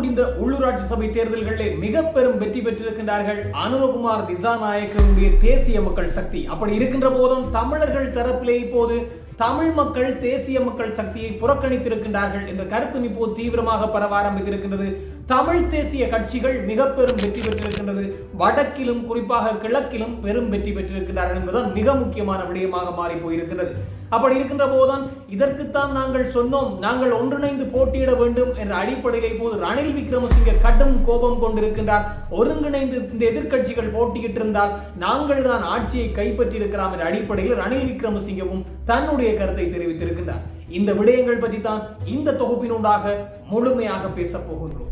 முடிந்த உள்ளூராட்சி சபை தேர்தல்களில் மிக பெரும் வெற்றி பெற்றிருக்கின்றார்கள். அனுரகுமார் திசாநாயக்கனுடைய தேசிய மக்கள் சக்தி. அப்படி இருக்கின்ற போதும் தமிழர்கள் தரப்பிலே இப்போது தமிழ் மக்கள் தேசிய மக்கள் சக்தியை புறக்கணித்திருக்கின்றார்கள் என்ற கருத்து இப்போது தீவிரமாக பரவ ஆரம்பித்திருக்கின்றது. தமிழ் தேசிய கட்சிகள் மிக பெரும் வெற்றி பெற்றிருக்கின்றது. வடக்கிலும் குறிப்பாக கிழக்கிலும் பெரும் வெற்றி பெற்றிருக்கிறார்கள் என்பதுதான் மிக முக்கியமான விடயமாக மாறி போயிருக்கிறது அப்படி இருக்கின்ற போதுதான் இதற்குத்தான் நாங்கள் சொன்னோம் நாங்கள் ஒன்றிணைந்து போட்டியிட வேண்டும் என்ற அடிப்படையில் இப்போது ரணில் விக்ரமசிங்க கடும் கோபம் கொண்டிருக்கின்றார். ஒருங்கிணைந்து இந்த எதிர்க்கட்சிகள் போட்டியிட்டு இருந்தால் நாங்கள் தான் ஆட்சியை கைப்பற்றியிருக்கிறோம் என்ற அடிப்படையில் ரணில் விக்ரமசிங்கவும் தன்னுடைய கருத்தை தெரிவித்திருக்கின்றார். இந்த விடயங்கள் பற்றி தான் இந்த தொகுப்பினூடாக முழுமையாக பேசப் போகின்றோம்.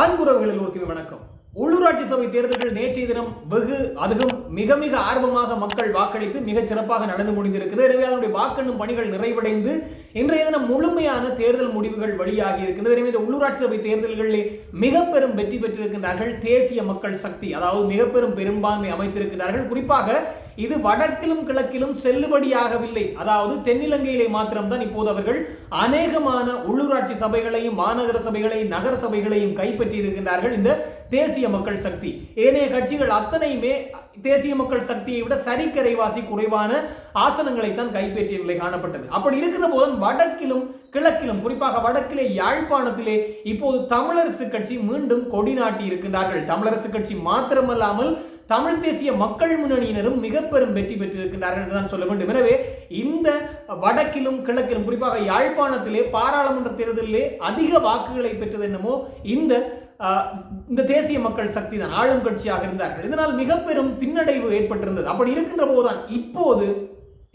அன்புறவுகளில் ஒரு வணக்கம். உள்ளூராட்சி சபை தேர்தல்கள் நேற்றைய தினம் வெகு அதுவும் மிக மிக ஆர்வமாக மக்கள் வாக்களித்து மிகச் சிறப்பாக நடந்து முடிந்திருக்கிறது. எனவே அதனுடைய வாக்கெண்ணும் பணிகள் நிறைவடைந்து இன்றைய தினம் முழுமையான தேர்தல் முடிவுகள் வெளியாகி இருக்கிறது எனவே இந்த உள்ளூராட்சி சபை தேர்தல்களிலே மிக பெரும் வெற்றி பெற்றிருக்கின்றார்கள் தேசிய மக்கள் சக்தி அதாவது மிக பெரும் பெரும்பான்மை அமைத்திருக்கிறார்கள் குறிப்பாக இது வடக்கிலும் கிழக்கிலும் செல்லுபடியாகவில்லை. அதாவது தென்னிலங்கையிலே மாத்திரம்தான் இப்போது அவர்கள் அநேகமான உள்ளூராட்சி சபைகளையும் மாநகர சபைகளையும் நகர சபைகளையும் கைப்பற்றி இருக்கின்றார்கள் இந்த தேசிய மக்கள் சக்தி. ஏனைய கட்சிகள் அத்தனையுமே தேசிய மக்கள் சக்தியை விட சரிக்கரைவாசி குறைவான ஆசனங்களை தான் கைப்பற்றிய நிலை காணப்பட்டது. அப்படி இருக்கிற போதும் வடக்கிலும் கிழக்கிலும் குறிப்பாக வடக்கிலே யாழ்ப்பாணத்திலே இப்போது தமிழரசு கட்சி மீண்டும் கொடி நாட்டி இருக்கின்றார்கள். தமிழரசு கட்சி மாத்திரமல்லாமல் தமிழ் தேசிய மக்கள் முன்னணியினரும் மிக பெரும் வெற்றி பெற்றிருக்கின்றார்கள் என்று தான் சொல்ல வேண்டும். எனவே இந்த வடக்கிலும் கிழக்கிலும் குறிப்பாக யாழ்ப்பாணத்திலே பாராளுமன்ற தேர்தலிலே அதிக வாக்குகளை பெற்றது என்னமோ இந்த இந்த தேசிய மக்கள் சக்தி தான் ஆளும் கட்சியாக இருந்தார்கள். இதனால் மிக பெரும் பின்னடைவு ஏற்பட்டிருந்தது. அப்படி இருக்கின்ற போதுதான் இப்போது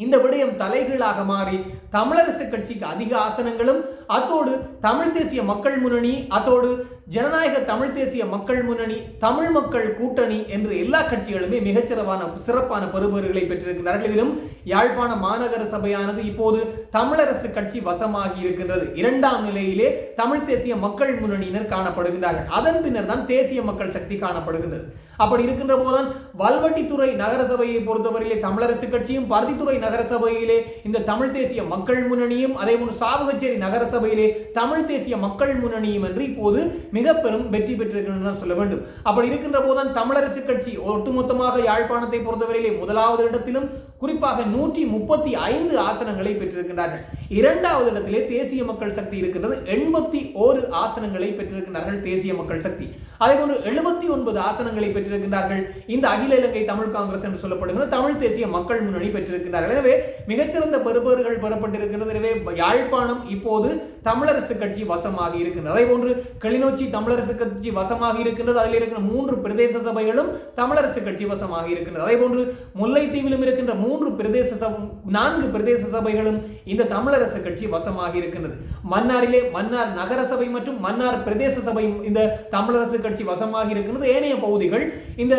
இந்த விடயம் தலைகீழாக மாறி தமிழரசு கட்சிக்கு அதிக ஆசனங்களும் அத்தோடு தமிழ் தேசிய மக்கள் முன்னணி அத்தோடு ஜனநாயக தமிழ் தேசிய மக்கள் முன்னணி தமிழ் மக்கள் கூட்டணி என்று எல்லா கட்சிகளுமே மிகச்சிறப்பான சிறப்பான பெறுபேறுகளை பெற்றிருக்கிறார்கள் இதிலும் யாழ்ப்பாண மாநகர சபையானது இப்போது தமிழரசு கட்சி வசமாகி இருக்கின்றது. இரண்டாம் நிலையிலே தமிழ் தேசிய மக்கள் முன்னணியினர் காணப்படுகின்றார்கள். அதன் பின்னர் தான் தேசிய மக்கள் சக்தி காணப்படுகின்றது. அப்படி இருக்கின்ற போதுதான் வல்வட்டித்துறை நகரசபையை பொறுத்தவரையிலே தமிழரசு கட்சியும் பருத்தித்துறை நகரசபையிலே இந்த தமிழ் தேசிய மக்கள் முன்னணியும் அதே போன்று சாவகச்சேரி நகரசபையிலே தமிழ் தேசிய மக்கள் முன்னணியும் என்று இப்போது மிக பெரும் வெற்றி பெற்றிருக்கிறது சொல்ல வேண்டும். அப்படி இருக்கின்ற போதுதான் தமிழரசு கட்சி ஒட்டுமொத்தமாக யாழ்ப்பாணத்தை பொறுத்தவரையிலே முதலாவது இடத்திலும் குறிப்பாக நூற்றி முப்பத்தி ஐந்து ஆசனங்களை பெற்றிருக்கின்றார்கள். இரண்டாவது இடத்திலே தேசிய மக்கள் சக்தி இருக்கின்றது. எண்பத்தி ஓரு ஆசனங்களை பெற்றிருக்கின்றார்கள் தேசிய மக்கள் சக்தி. அதே போன்று எழுபத்தி ஒன்பது ஆசனங்களை பெற்றிருக்கின்றார்கள். இந்த அகில இலங்கை தமிழ் காங்கிரஸ் என்று சொல்லப்படுகிற தமிழ் தேசிய மக்கள் முன்னணி பெற்றிருக்கின்றார்கள். எனவே மிகச்சிறந்த பெறுபவர்கள் பெறப்பட்டிருக்கிறது எனவே யாழ்ப்பாணம் இப்போது தமிழரசு கட்சி வசமாக இருக்கின்றது. அதே போன்று கிளிநொச்சி தமிழரசு கட்சி வசமாக இருக்கின்றது. அதில் இருக்கிற மூன்று பிரதேச சபைகளும் தமிழரசு கட்சி வசமாக இருக்கின்றது. அதே போன்று முல்லைத்தீவிலும் இருக்கின்ற மூன்று பிரதேச சபை நான்கு பிரதேச சபைகளும் இந்த தமிழரசு கட்சி வசமாக இருக்கின்றது. மன்னாரிலே மன்னார் நகர சபை மற்றும் மன்னார் பிரதேச சபை இந்த தமிழரசு கட்சி வசமாக இருக்கின்றது. ஏனைய பகுதிகள் இந்த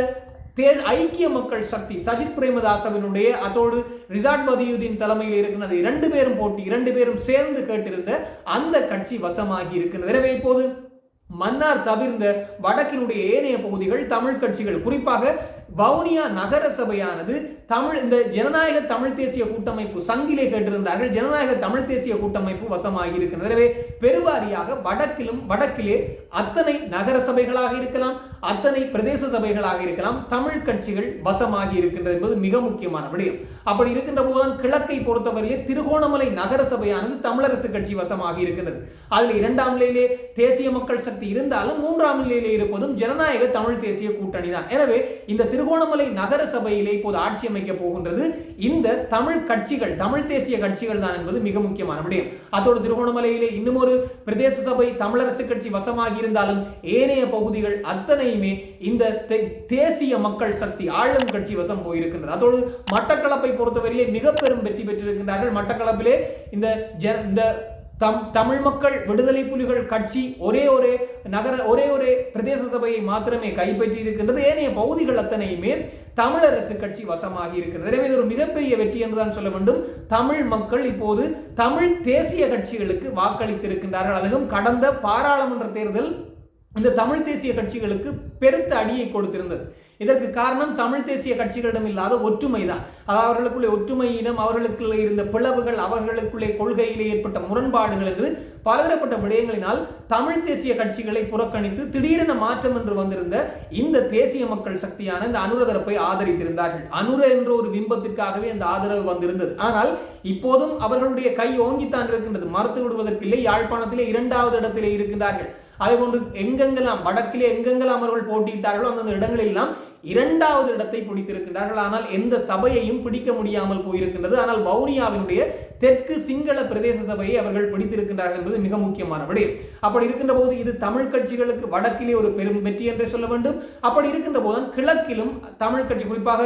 ஐக்கிய மக்கள் சக்தி சஜித் பிரேமதாசவினுடைய அதோடு ரிசார்ட் பதியுதீன் தலைமையில் இருக்கிறது இரண்டு பேரும் போட்டி இரண்டு பேரும் சேர்ந்து கேட்டிருந்த அந்த கட்சி வசமாகி இருக்கிறது எனவே இப்போது மன்னார் தவிர்ந்த வடக்கினுடைய ஏனைய பகுதிகள் தமிழ் கட்சிகள். குறிப்பாக வவுனியா நகர சபையானது தமிழ் இந்த ஜனநாயக தமிழ் தேசிய கூட்டமைப்பு சங்கிலே கேட்டிருந்தார்கள். ஜனநாயக தமிழ் தேசிய கூட்டமைப்பு வசமாகி இருக்கிறது. எனவே பெருவாரியாக வடக்கிலும் வடக்கிலே அத்தனை நகர சபைகளாக இருக்கலாம் அத்தனை பிரதேச சபைகளாக இருக்கலாம் தமிழ் கட்சிகள் வசமாகி இருக்கின்றது என்பது மிக முக்கியமான விடயம். அப்படி இருக்கின்ற போதுதான் கிழக்கை பொறுத்தவரையிலே திருகோணமலை நகர சபையானது தமிழரசு கட்சி வசமாக இருக்கின்றது. அதில் இரண்டாம் நிலையிலே தேசிய மக்கள் சக்தி இருந்தாலும் மூன்றாம் நிலையிலே இருப்பதும் ஜனநாயக தமிழ் தேசிய கூட்டணி தான் எனவே இந்த திருகோணமலை நகர சபையிலே இப்போது ஆட்சி அமைக்க போகின்றது. இந்த தமிழ் கட்சிகள் தமிழ் தேசிய கட்சிகள் தான் என்பது மிக முக்கியமான விடயம். அதோடு திருகோணமலையிலே இன்னும் ஒரு பிரதேச சபை தமிழரசு கட்சி வசமாக இருந்தாலும் ஏனைய பகுதிகள் அத்தனையுமே இந்த தேசிய மக்கள் சக்தி ஆளும் கட்சி வசம் போயிருக்கின்றது. அதோடு மட்டக்களப்பை பொறுத்தவரையிலே மிக பெரும் வெற்றி பெற்றிருக்கின்றார்கள். மட்டக்களப்பிலே இந்த இந்த தம் தமிழ் மக்கள் விடுதலை புலிகள் கட்சி ஒரே ஒரே நகர ஒரே ஒரே பிரதேச சபையை மாத்திரமே கைப்பற்றி இருக்கின்றது ஏனைய பகுதிகள் அத்தனையுமே தமிழரசு கட்சி வசமாகி இருக்கிறது எனவே இது ஒரு மிகப்பெரிய வெற்றி என்றுதான் சொல்ல வேண்டும். தமிழ் மக்கள் இப்போது தமிழ் தேசிய கட்சிகளுக்கு வாக்களித்திருக்கின்றார்கள். அதுவும் கடந்த பாராளுமன்ற தேர்தல் இந்த தமிழ் தேசிய கட்சிகளுக்கு பெருத்த அடியை கொடுத்திருந்தது. இதற்கு காரணம் தமிழ் தேசிய கட்சிகளிடம் இல்லாத ஒற்றுமை தான் அதாவது அவர்களுக்குள்ளே ஒற்றுமை இனம் அவர்களுக்குள்ளே இருந்த பிளவுகள் அவர்களுக்குள்ளே கொள்கையிலே ஏற்பட்ட முரண்பாடுகள் என்று பலதரப்பட்ட விடயங்களினால் தமிழ் தேசிய கட்சிகளை புறக்கணித்து திடீரென மாற்றம் என்று வந்திருந்த இந்த தேசிய மக்கள் சக்தியான இந்த அனுரதரப்பை ஆதரித்திருந்தார்கள். அனுர என்ற ஒரு பிம்பத்திற்காகவே அந்த ஆதரவு வந்திருந்தது. ஆனால் இப்போதும் அவர்களுடைய கை ஓங்கித்தான் இருக்கின்றது. மறுத்து விடுவதற்கில்லை. யாழ்ப்பாணத்திலே இரண்டாவது இடத்திலே இருக்கின்றார்கள். அதே போன்று எங்கெங்கெல்லாம் வடக்கிலே எங்கெங்கெல்லாம் அவர்கள் போட்டியிட்டார்களோ அந்தந்த இடங்களெல்லாம் இரண்டாவது இடத்தை பிடித்திருக்கின்றார்கள். ஆனால் எந்த சபையையும் பிடிக்க முடியாமல் போயிருக்கின்றது. ஆனால் வவுனியாவினுடைய தெற்கு சிங்கள பிரதேச சபையை அவர்கள் பிடித்திருக்கின்றார்கள் என்பது மிக முக்கியமான விடயம் அப்படி இருக்கின்ற போது இது தமிழ் கட்சிகளுக்கு வடக்கிலே ஒரு பெரும் வெற்றி என்றே சொல்ல வேண்டும். அப்படி இருக்கின்ற போது கிழக்கிலும் தமிழ் கட்சி குறிப்பாக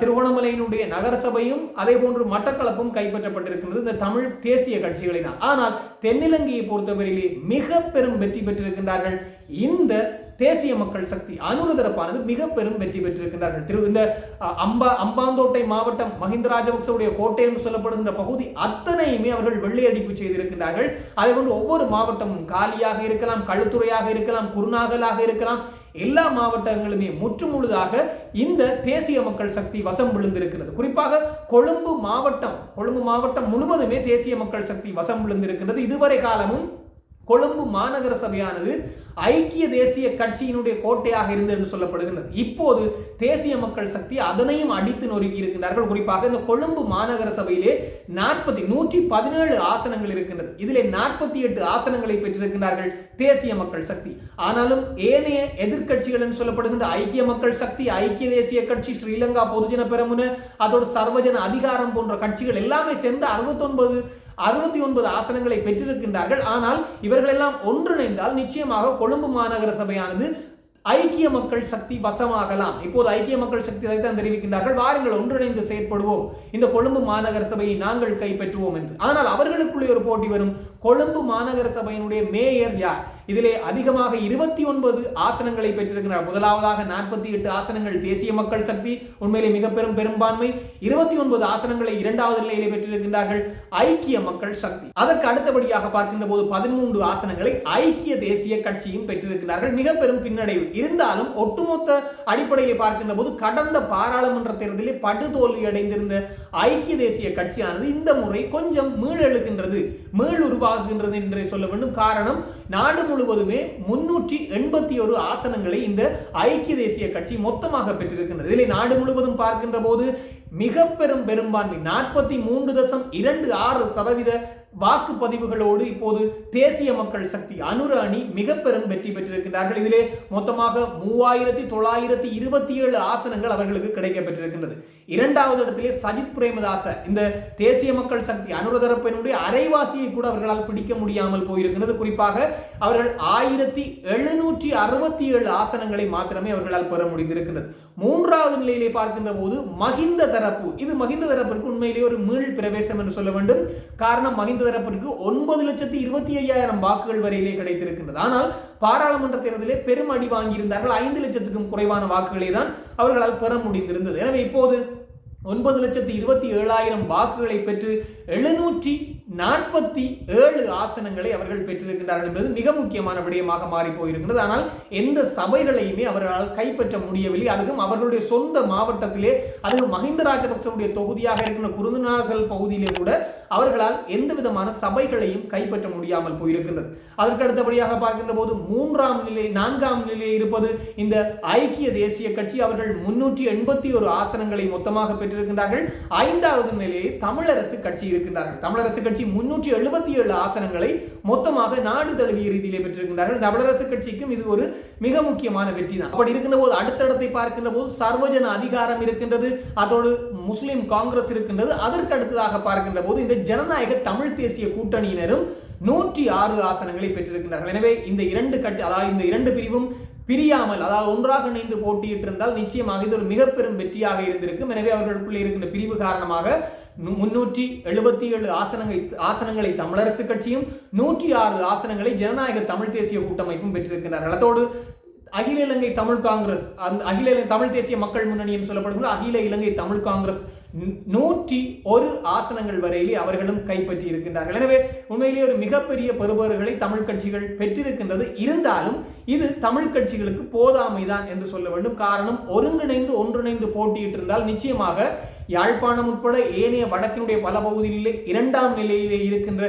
திருவோணமலையினுடைய நகரசபையும் அதே போன்று மட்டக்களப்பும் கைப்பற்றப்பட்டிருக்கின்றது. இந்த தமிழ் தேசிய கட்சிகளினால். ஆனால் தென்னிலங்கையை பொறுத்தவரையிலே மிக பெரும் வெற்றி பெற்றிருக்கின்றார்கள். இந்த தேசிய மக்கள் சக்தி அனுரதரப்பானது மிக பெரும் வெற்றி பெற்றிருக்கிறார்கள் திரு இந்த அம்பா அம்பாந்தோட்டை மாவட்டம் மஹிந்த ராஜபக்சவுடைய கோட்டை என்று சொல்லப்படுகின்ற பகுதி அத்தனையுமே அவர்கள் வெள்ளையடிப்பு செய்திருக்கிறார்கள் அதே போன்று ஒவ்வொரு மாவட்டமும் காலியாக இருக்கலாம் களுத்துறையாக இருக்கலாம் குருநாகலாக இருக்கலாம். எல்லா மாவட்டங்களுமே முற்றுமுழுதாக இந்த தேசிய மக்கள் சக்தி வசம் விழுந்திருக்கிறது. குறிப்பாக கொழும்பு மாவட்டம் கொழும்பு மாவட்டம் முழுவதுமே தேசிய மக்கள் சக்தி வசம் விழுந்திருக்கிறது இதுவரை காலமும் கொழும்பு மாநகர சபையானது ஐக்கிய தேசிய கட்சியினுடைய கோட்டையாக இருந்தது என்று சொல்லப்படுகின்றது. இப்போது தேசிய மக்கள் சக்தி அதனையும் அடித்து நொறுக்கி இருக்கின்றார்கள். குறிப்பாக இந்த கொழும்பு மாநகர சபையிலே நாற்பத்தி நூற்றி பதினேழு ஆசனங்கள் இருக்கின்றது. இதிலே நாற்பத்தி எட்டு ஆசனங்களை பெற்றிருக்கிறார்கள் தேசிய மக்கள் சக்தி. ஆனாலும் ஏனைய எதிர்கட்சிகள் என்று சொல்லப்படுகின்ற ஐக்கிய மக்கள் சக்தி ஐக்கிய தேசிய கட்சி ஸ்ரீலங்கா பொதுஜன பெரமுன அதோடு சர்வஜன அதிகாரம் போன்ற கட்சிகள் எல்லாமே சேர்ந்து அறுபத்தொன்பது அறுபத்தி ஒன்பது ஆசனங்களை பெற்றிருக்கின்றார்கள். ஆனால் இவர்களெல்லாம் ஒன்றிணைந்தால் நிச்சயமாக கொழும்பு மாநகர சபையானது ஐக்கிய மக்கள் சக்தி வசமாகலாம். இப்போது ஐக்கிய மக்கள் சக்தி தான் தெரிவிக்கின்றார்கள். வாருங்கள் ஒன்றிணைந்து செயற்படுவோம். இந்த கொழும்பு மாநகர சபையை நாங்கள் கைப்பற்றுவோம் என்று. ஆனால் அவர்களுக்குள்ளே ஒரு போட்டி வரும். கொழும்பு மாநகர சபையினுடைய மேயர் யார்? இதிலே அதிகமாக இருபத்தி ஒன்பது ஆசனங்களை பெற்றிருக்கிறார். முதலாவதாக நாற்பத்தி எட்டு ஆசனங்கள் தேசிய மக்கள் சக்தி உண்மையிலே மிக பெரும் பெரும்பான்மை. இருபத்தி ஒன்பது ஆசனங்களை இரண்டாவது நிலையிலே பெற்றிருக்கின்றார்கள் ஐக்கிய மக்கள் சக்தி. அதற்கு அடுத்தபடியாக பார்க்கின்ற போது பதிமூன்று ஆசனங்களை ஐக்கிய தேசிய கட்சியும் பெற்றிருக்கிறார்கள். மிக பெரும் பின்னடைவு. இருந்தாலும் ஒட்டுமொத்த அடிப்படையில் பார்க்கின்ற போது கடந்த பாராளுமன்ற தேர்தலில் படுதோல்வி அடைந்திருந்த ஐக்கிய தேசிய கட்சியானது இந்த முறை கொஞ்சம் மீளெழுகின்றது மீள் என்றே என்று சொல்ல வேண்டும். காரணம் நாடு முழுவதுமே முன்னூற்றி எண்பத்தி ஒரு ஆசனங்களை இந்த ஐக்கிய தேசிய கட்சி மொத்தமாக பெற்றிருக்கின்றது. இதில் நாடு முழுவதும் பார்க்கின்ற போது மிக பெரும் பெரும்பான்மை நாற்பத்தி மூன்று தசம் இரண்டு ஆறு சதவீத வாக்குப்பதிவுகளோடு இப்போது தேசிய மக்கள் சக்தி அனுர அணி மிக பெரும் வெற்றி பெற்றிருக்கின்றார்கள். இதிலே மொத்தமாக மூவாயிரத்தி தொள்ளாயிரத்தி இருபத்தி ஏழு ஆசனங்கள் அவர்களுக்கு கிடைக்கப்பெற்றிருக்கின்றது. இரண்டாவது இடத்திலே சஜித் பிரேமதாச இந்த தேசிய மக்கள் சக்தி அனுரதரப்பினுடைய அரைவாசியை கூட அவர்களால் பிடிக்க முடியாமல் போயிருக்கிறது. குறிப்பாக அவர்கள் ஆயிரத்தி எழுநூற்றி அறுபத்தி ஏழு ஆசனங்களை மாத்திரமே அவர்களால் பெற முடிந்திருக்கிறது. மூன்றாவது நிலையிலே பார்க்கின்ற போது மகிந்த தரப்பு இது மகிந்த தரப்பிற்கு உண்மையிலேயே ஒரு மீள் பிரவேசம் என்று சொல்ல வேண்டும். காரணம் மகிந்த தரப்பிற்கு ஒன்பது லட்சத்தி இருபத்தி ஐயாயிரம் வாக்குகள் வரையிலே கிடைத்திருக்கிறது ஆனால் பாராளுமன்ற தேர்தலில் பெரும் அடி வாங்கியிருந்தார்கள். ஐந்து லட்சத்துக்கும் குறைவான வாக்குகளை தான் அவர்களால் பெற முடிந்திருந்தது. எனவே இப்போது ஒன்பது லட்சத்தி இருபத்தி ஏழாயிரம் வாக்குகளை பெற்று எழுநூற்றி நாற்பத்தி ஏழு ஆசனங்களை அவர்கள் பெற்றிருக்கின்றார்கள் என்பது மிக முக்கியமான விடயமாக மாறி போயிருக்கிறது ஆனால் எந்த சபைகளையுமே அவர்களால் கைப்பற்ற முடியவில்லை. அதுவும் அவர்களுடைய சொந்த மாவட்டத்திலே அதுவும் மஹிந்த ராஜபக்சவுடைய தொகுதியாக இருக்கின்ற குருநாகல் பகுதியிலே கூட அவர்களால் எந்த விதமான சபைகளையும் கைப்பற்ற முடியாமல் போயிருக்கின்றது. அதற்கு அடுத்தபடியாக பார்க்கின்ற போது மூன்றாம் நிலை நான்காம் நிலையில் இருப்பது இந்த ஐக்கிய தேசிய கட்சி அவர்கள் முன்னூற்றி எண்பத்தி ஒரு ஆசனங்களை மொத்தமாக பெற்றிருக்கின்றார்கள். ஐந்தாவது நிலையில் தமிழரசு கட்சி இருக்கின்றார்கள். தமிழரசு கட்சி கட்சி முன்னூற்றி எழுபத்தி ஏழு ஆசனங்களை மொத்தமாக நாடு தழுவிய ரீதியிலே பெற்றிருக்கின்றார்கள். தமிழரசு கட்சிக்கும் இது ஒரு மிக முக்கியமான வெற்றி தான். அப்படி இருக்கின்ற போது அடுத்த இடத்தை பார்க்கின்ற போது சர்வஜன அதிகாரம் இருக்கின்றது அதோடு முஸ்லிம் காங்கிரஸ் இருக்கின்றது. அதற்கு அடுத்ததாக பார்க்கின்ற போது இந்த ஜனநாயக தமிழ் தேசிய கூட்டணியினரும் நூற்றி ஆறு ஆசனங்களை பெற்றிருக்கின்றார்கள். எனவே இந்த இரண்டு கட்சி அதாவது இந்த இரண்டு பிரிவும் பிரியாமல் அதாவது ஒன்றாக இணைந்து போட்டியிட்டிருந்தால் நிச்சயமாக இது ஒரு மிக பெரும் வெற்றியாக இருந்திருக்கும். எனவே அவர்களுக்குள்ளே இருக்கின்ற பிரிவு காரணமாக முன்னூற்றி எழுபத்தி ஏழு ஆசனங்களை ஆசனங்களை தமிழரசு கட்சியும் நூற்றி ஆறு ஆசனங்களை ஜனநாயக தமிழ் தேசிய கூட்டமைப்பும் பெற்றிருக்கின்றனர் அதோடு அகில இலங்கை தமிழ் காங்கிரஸ் அந்த அகில தமிழ் தேசிய மக்கள் முன்னணி என்று சொல்லப்படுகிற அகில இலங்கை தமிழ் காங்கிரஸ் நூற்றி ஒரு ஆசனங்கள் வரையிலே அவர்களும் கைப்பற்றி இருக்கின்றார்கள் எனவே உண்மையிலேயே ஒரு மிகப்பெரிய பெறுபவர்களை தமிழ் கட்சிகள் பெற்றிருக்கின்றது. இருந்தாலும் இது தமிழ் கட்சிகளுக்கு போதாமைதான் என்று சொல்ல வேண்டும். காரணம் ஒருங்கிணைந்து ஒன்றிணைந்து போட்டியிட்டிருந்தால் நிச்சயமாக யாழ்ப்பாணம் உட்பட ஏனைய வடக்கினுடைய பல பகுதிகளிலே இரண்டாம் நிலையிலே இருக்கின்ற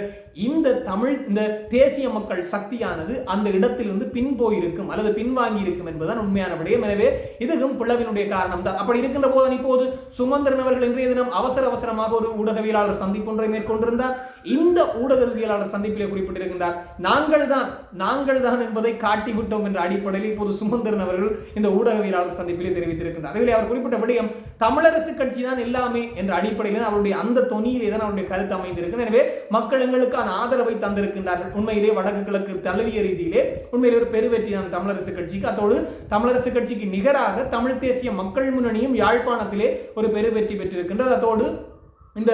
இந்த தமிழ் இந்த தேசிய மக்கள் சக்தியானது அந்த இடத்திலிருந்து பின்போயிருக்கும் அல்லது பின்வாங்கி இருக்கும் என்பதுதான் உண்மையான விடயம். எனவே இதுவும் பிளவினுடைய காரணம் தான் அப்படி இருக்கின்ற போது இப்போது சுமந்திரன் அவர்கள் இன்றைய தினம் அவசர அவசரமாக ஒரு ஊடகவியலாளர் சந்திப்பு ஒன்றை மேற்கொண்டிருந்தார். இந்த ஊடகவியலாளர் சந்திப்பிலே குறிப்பிட்டிருக்கின்றார் நாங்கள் தான் நாங்கள் தான் என்பதை காட்டிவிட்டோம் என்ற அடிப்படையில் இப்போது சுமந்திரன் அவர்கள் இந்த ஊடகவியலாளர் சந்திப்பிலே தெரிவித்திருக்கின்றார். இதில் அவர் குறிப்பிட்ட விடயம் தமிழரசு கட்சி தான் எல்லாமே என்ற அடிப்படையில் அவருடைய அந்த தொனியிலே தான் அவருடைய கருத்து அமைந்திருக்கு எனவே மக்கள் அதற்கான ஆதரவை தந்திருக்கின்றார்கள். உண்மையிலே வடக்கு கிழக்கு தழுவிய ரீதியிலே உண்மையிலே ஒரு பெருவெற்றி தான் தமிழரசு கட்சிக்கு. அதோடு தமிழரசு கட்சிக்கு நிகராக தமிழ் தேசிய மக்கள் முன்னணியும் யாழ்ப்பாணத்திலே ஒரு பெருவெற்றி பெற்றிருக்கின்றது. அதோடு இந்த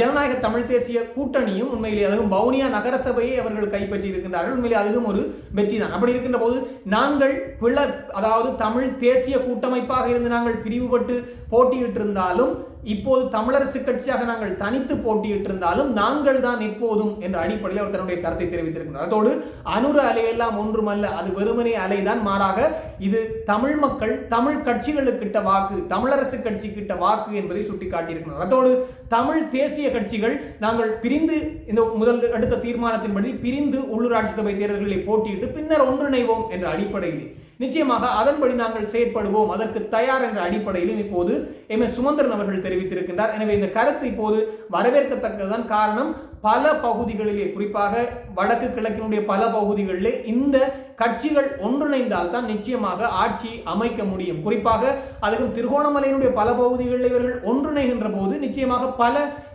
ஜனநாயக தமிழ் தேசிய கூட்டணியும் உண்மையிலே அதுவும் வவுனியா நகரசபையை அவர்கள் கைப்பற்றி இருக்கின்றார்கள் உண்மையிலே அதுவும் ஒரு வெற்றி தான் அப்படி இருக்கின்ற போது நாங்கள் பிளர் அதாவது தமிழ் தேசிய கூட்டமைப்பாக இருந்து நாங்கள் பிரிவுபட்டு போட்டியிட்டிருந்தாலும் இப்போது தமிழரசு கட்சியாக நாங்கள் தனித்து போட்டியிட்டு இருந்தாலும் நாங்கள் தான் எப்போதும் என்ற அடிப்படையில் அவர் தன்னுடைய கருத்தை தெரிவித்திருக்கிறார். அதோடு அனுர அலையெல்லாம் ஒன்றுமல்ல அது வெறுமனே அலைதான். மாறாக இது தமிழ் மக்கள் தமிழ் கட்சிகளுக்கிட்ட வாக்கு தமிழரசு கட்சி கிட்ட வாக்கு என்பதை சுட்டிக்காட்டியிருக்கிறார். அதோடு தமிழ் தேசிய கட்சிகள் நாங்கள் பிரிந்து இந்த முதல் அடுத்த தீர்மானத்தின்படி பிரிந்து உள்ளூராட்சி சபை தேர்தல்களை போட்டியிட்டு பின்னர் ஒன்றிணைவோம் என்ற அடிப்படையில் நிச்சயமாக அதன்படி நாங்கள் செயற்படுவோம். அதற்கு தயார் என்ற அடிப்படையிலும் இப்போது எம். எஸ். சுமந்திரன் அவர்கள் தெரிவித்திருக்கின்றார். எனவே இந்த கருத்து இப்போது வரவேற்கத்தக்கதுதான். காரணம் பல பகுதிகளிலே குறிப்பாக வடக்கு கிழக்கினுடைய பல பகுதிகளிலே இந்த கட்சிகள் ஒன்றிணைந்தால் தான் நிச்சயமாக ஆட்சி அமைக்க முடியும். குறிப்பாக அதுவும் திருகோணமலையினுடைய பல பகுதிகளில் இவர்கள் ஒன்றிணைகின்ற போது நிச்சயமாக பல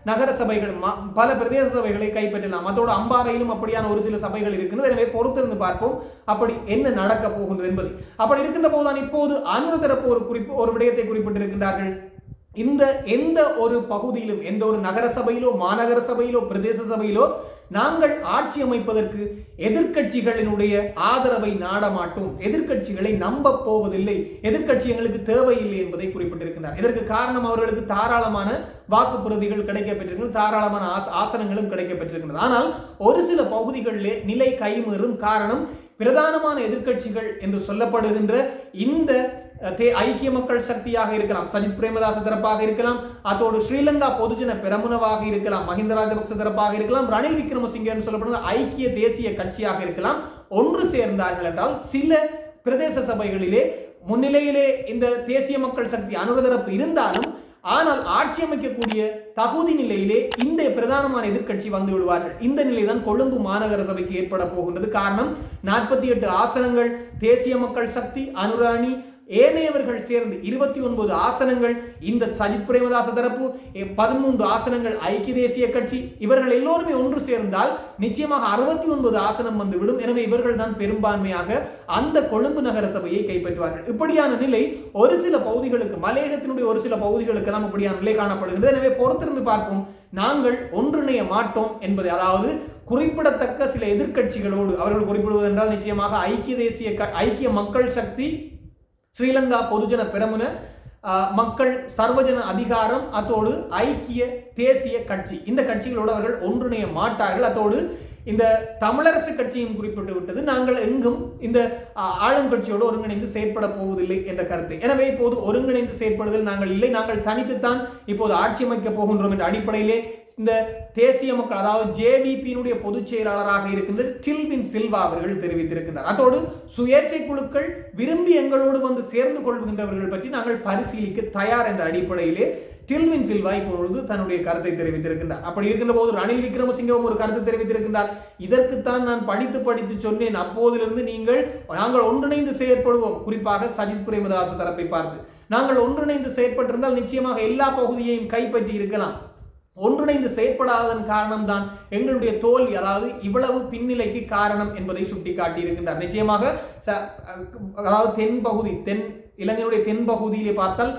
நகர சபைகள் பல பிரதேச சபைகளை கைப்பற்றலாம். அதோடு அம்பாறையிலும் அப்படியான ஒரு சில சபைகள் இருக்கின்றது. எனவே பொறுத்திருந்து பார்ப்போம் அப்படி என்ன நடக்க போகின்றது என்பது. அப்படி இருக்கின்ற போதுதான் இப்போது அனுர தரப்பு ஒரு குறிப்பு ஒரு விடயத்தை குறிப்பிட்டிருக்கின்றார்கள். இந்த எந்த ஒரு பகுதியிலும் எந்த ஒரு நகர சபையிலோ மாநகர சபையிலோ பிரதேச சபையிலோ நாங்கள் ஆட்சி அமைப்பதற்கு எதிர்க்கட்சிகளினுடைய ஆதரவை நாட மாட்டோம். எதிர்க்கட்சிகளை நம்ப போவதில்லை. எதிர்கட்சி எங்களுக்கு தேவையில்லை என்பதை குறிப்பிட்டிருக்கிறார் இதற்கு காரணம் அவர்களுக்கு தாராளமான வாக்குப்பிரதிகள் கிடைக்கப்பெற்றிருக்கிறது தாராளமான ஆச- ஆசனங்களும் கிடைக்கப்பெற்றிருக்கிறது ஆனால் ஒரு சில பகுதிகளிலே நிலை கைமீறும் காரணம் பிரதானமான எதிர்க்கட்சிகள் என்று சொல்லப்படுகின்ற இந்த ஐக்கிய மக்கள் சக்தியாக இருக்கலாம். சஜித் பிரேமதாச தரப்பாக இருக்கலாம். அதோடு ஸ்ரீலங்கா பொதுஜன பெரமுனவாக இருக்கலாம். மஹிந்த ராஜபக்ச தரப்பாக இருக்கலாம். ரணில் விக்ரமசிங்கே என்று ஐக்கிய தேசிய கட்சியாக இருக்கலாம். ஒன்று சேர்ந்தார்கள் என்றால் சில பிரதேச சபைகளிலே முன்னிலையிலே இந்த தேசிய மக்கள் சக்தி அனுரதரப்பு இருந்தாலும் ஆனால் ஆட்சி அமைக்கக்கூடிய தகுதி நிலையிலே இந்த பிரதானமான எதிர்க்கட்சி வந்து விடுவார்கள். இந்த நிலைதான் கொழும்பு மாநகர சபைக்கு ஏற்பட போகின்றது. காரணம் நாற்பத்தி எட்டு ஆசனங்கள் தேசிய மக்கள் சக்தி அனுராணி ஏனையவர்கள் சேர்ந்து இருபத்தி ஒன்பது ஆசனங்கள் இந்த சஜித் பிரேமதாச தரப்பு பதிமூன்று ஆசனங்கள் ஐக்கிய தேசிய கட்சி இவர்கள் எல்லோருமே ஒன்று சேர்ந்தால் நிச்சயமாக அறுபத்தி ஒன்பது ஆசனம் வந்துவிடும். எனவே இவர்கள் தான் பெரும்பான்மையாக அந்த கொழும்பு நகர சபையை கைப்பற்றுவார்கள். இப்படியான நிலை ஒரு சில பகுதிகளுக்கு மலையகத்தினுடைய ஒரு சில பகுதிகளுக்கெல்லாம் இப்படியான நிலை காணப்படுகிறது எனவே பொறுத்திருந்து பார்ப்போம். நாங்கள் ஒன்றிணைய மாட்டோம் என்பதை அதாவது குறிப்பிடத்தக்க சில எதிர்க்கட்சிகளோடு அவர்கள் குறிப்பிடுவது என்றால் நிச்சயமாக ஐக்கிய தேசிய க- ஐக்கிய மக்கள் சக்தி ஸ்ரீலங்கா பொதுஜன பெரமுன மக்கள் சர்வஜன அதிகாரம் அதோடு ஐக்கிய தேசிய கட்சி. இந்த கட்சிகளோடு அவர்கள் ஒன்றிணைய மாட்டார்கள். அதோடு இந்த தமிழரசு கட்சியும் குறிப்பிட்டு விட்டது. நாங்கள் எங்கும் இந்த ஆஹ், ஆளும் கட்சியோடு ஒருங்கிணைந்து செயற்பட போவதில்லை என்ற கருத்து. எனவே இப்போது ஒருங்கிணைந்து செயற்படுதல் நாங்கள் இல்லை. நாங்கள் தனித்துத்தான் இப்போது ஆட்சி அமைக்க போகின்றோம் என்ற அடிப்படையிலே இந்த தேசிய மக்கள் அதாவது ஜேவிபியினுடைய பொதுச் செயலாளராக இருக்கின்ற டில்வின் சில்வா அவர்கள் தெரிவித்திருக்கிறார் அதோடு சுயேட்சை குழுக்கள் விரும்பி எங்களோடு வந்து சேர்ந்து கொள்கின்றவர்கள் பற்றி நாங்கள் பரிசீலிக்க தயார் என்ற அடிப்படையிலே டில்வின் சில்வா இப்பொழுது தன்னுடைய கருத்தை தெரிவித்திருக்கின்றார். அப்படி இருக்கின்ற போது ரணில் விக்ரமசிங்கவும் ஒரு கருத்து தெரிவித்திருக்கின்றார். இதற்குத்தான் நான் படித்து படித்து சொன்னேன். அப்போதிலிருந்து நீங்கள் நாங்கள் ஒன்றிணைந்து செயற்படுவோம். குறிப்பாக சஜித் பிரேமதாச தரப்பை பார்த்து. நாங்கள் ஒன்றிணைந்து செயற்பட்டிருந்தால் நிச்சயமாக எல்லா பகுதியையும் கைப்பற்றி இருக்கலாம். ஒன்றிணைந்து செயற்படாததன் காரணம்தான் எங்களுடைய தோல்வி அதாவது இவ்வளவு பின்னிலைக்கு காரணம் என்பதை சுட்டிக்காட்டி இருக்கின்றார் நிச்சயமாக அதாவது தென் பகுதி தென் இலங்கையுடைய தென் பகுதியிலே பார்த்தால்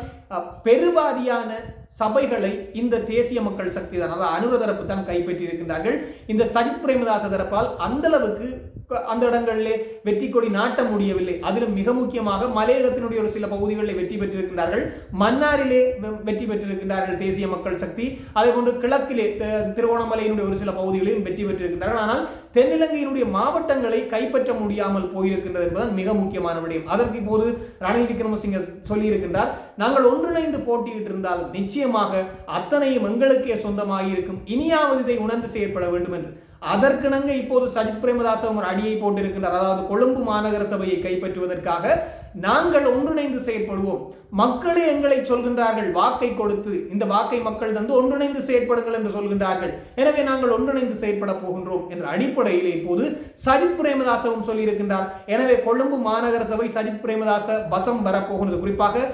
பெருவாரியான சபைகளை இந்த தேசிய மக்கள் சக்தி தான் அதாவது அனுர தரப்பு தான் கைப்பற்றி இருக்கின்றார்கள் இந்த சஜித் பிரேமதாச தரப்பால் அந்த அளவுக்கு அந்த இடங்களிலே வெற்றி கொடி நாட்ட முடியவில்லை. அதிலும் மிக முக்கியமாக மலையகத்தினுடைய ஒரு சில பகுதிகளில் வெற்றி பெற்றிருக்கின்றார்கள். மன்னாரிலே வெ- வெற்றி பெற்றிருக்கின்றார்கள் தேசிய மக்கள் சக்தி. அதே போன்று கிழக்கிலே திருவோணமலையினுடைய ஒரு சில பகுதிகளிலும் வெற்றி பெற்றிருக்கின்றார்கள். ஆனால் தென்னிலங்கையினுடைய மாவட்டங்களை கைப்பற்ற முடியாமல் போயிருக்கின்றது என்பதுதான் மிக முக்கியமான விடயம். அதற்கு இப்போது ரணில் விக்ரமசிங்க சொல்லியிருக்கின்றார் நாங்கள் ஒன்றிணைந்து போட்டியிட்டு இருந்தால் நிச்சயமாக அத்தனையும் எங்களுக்கே சொந்தமாக இருக்கும் இனியாவது இதை உணர்ந்து செயற்பட வேண்டும் என்று அதற்கிணங்க இப்போது சஜித் பிரேமதாசம் ஒரு அடியை போட்டிருக்கின்றார். அதாவது கொழும்பு மாநகர சபையை கைப்பற்றுவதற்காக நாங்கள் ஒன்றிணைந்து செயற்படுவோம். மக்களே எங்களை சொல்கின்றார்கள். வாக்கை கொடுத்து இந்த வாக்கை மக்கள் தந்து ஒன்றிணைந்து செயற்படுங்கள் என்று சொல்கின்றார்கள். எனவே நாங்கள் ஒன்றிணைந்து செயற்பட போகின்றோம் என்ற அடிப்படையில் இப்போது சஜித் பிரேமதாசவும் சொல்லியிருக்கின்றார். எனவே கொழும்பு மாநகர சபை சஜித் பிரேமதாச வசம் வரப்போகின்றது. குறிப்பாக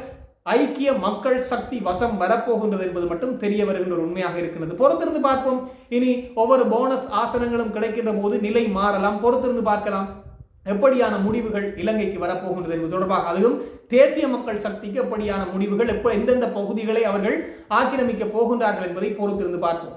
ஐக்கிய மக்கள் சக்தி வசம் வரப்போகின்றது என்பது மட்டும் தெரிய வருகின்ற ஒரு உண்மையாக இருக்கிறது. பொறுத்திருந்து பார்ப்போம். இனி ஒவ்வொரு போனஸ் ஆசனங்களும் கிடைக்கின்ற போது நிலை மாறலாம். பொறுத்திருந்து பார்க்கலாம். எப்படியான முடிவுகள் இலங்கைக்கு வரப்போகின்றது என்பது தொடர்பாக. அதுவும் தேசிய மக்கள் சக்திக்கு எப்படியான முடிவுகள் எப்ப எந்தெந்த பகுதிகளை அவர்கள் ஆக்கிரமிக்க போகின்றார்கள் என்பதை பொறுத்திருந்து பார்ப்போம்.